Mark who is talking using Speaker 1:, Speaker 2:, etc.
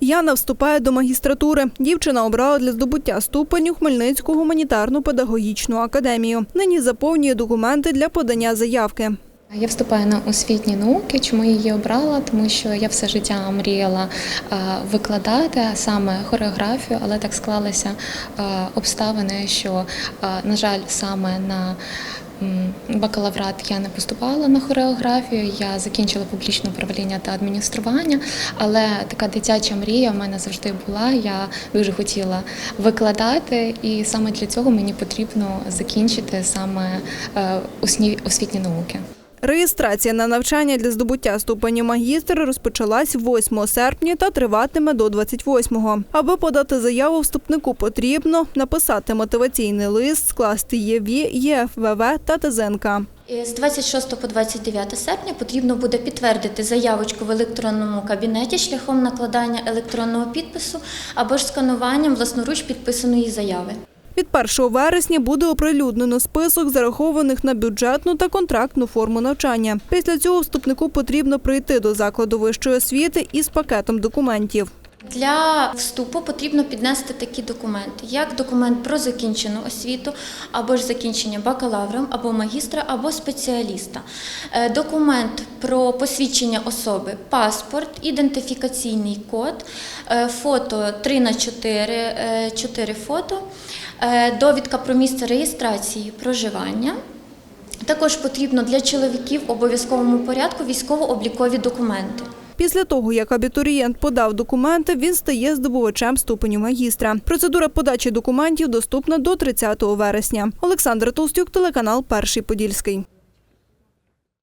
Speaker 1: Яна вступає до магістратури. Дівчина обрала для здобуття ступеню Хмельницьку гуманітарну педагогічну академію. Нині заповнює документи для подання заявки.
Speaker 2: Я вступаю на освітні науки. Чому її обрала? Тому що я все життя мріяла е, викладати саме хореографію, але так склалися е, обставини, що, е, на жаль, саме на бакалаврат я не поступала на хореографію. Я закінчила публічне управління та адміністрування, але така дитяча мрія в мене завжди була. Я дуже хотіла викладати, і саме для цього мені потрібно закінчити саме е, освітні науки.
Speaker 1: Реєстрація на навчання для здобуття ступеню магістра розпочалась 8 серпня та триватиме до 28-го. Аби подати заяву вступнику потрібно написати мотиваційний лист, скласти ЄВІ, ЄФВВ та ТЗНК.
Speaker 3: І З 26 по 29 серпня потрібно буде підтвердити заявочку в електронному кабінеті шляхом накладання електронного підпису або ж скануванням власноруч підписаної заяви.
Speaker 1: Від 1 вересня буде оприлюднено список зарахованих на бюджетну та контрактну форму навчання. Після цього вступнику потрібно прийти до закладу вищої освіти із пакетом документів.
Speaker 3: Для вступу потрібно піднести такі документи, як документ про закінчену освіту, або ж закінчення бакалавром, або магістра, або спеціаліста, Е, документ про посвідчення особи, паспорт, ідентифікаційний код, е, фото 3 на 4, 4 фото, е, довідка про місце реєстрації проживання. Також потрібно для чоловіків в обов'язковому порядку військово-облікові документи.
Speaker 1: Після того, як абітурієнт подав документи, він стає здобувачем ступеню магістра. Процедура подачі документів доступна до 30 вересня. Олександр Толстюк, телеканал Перший Подільський.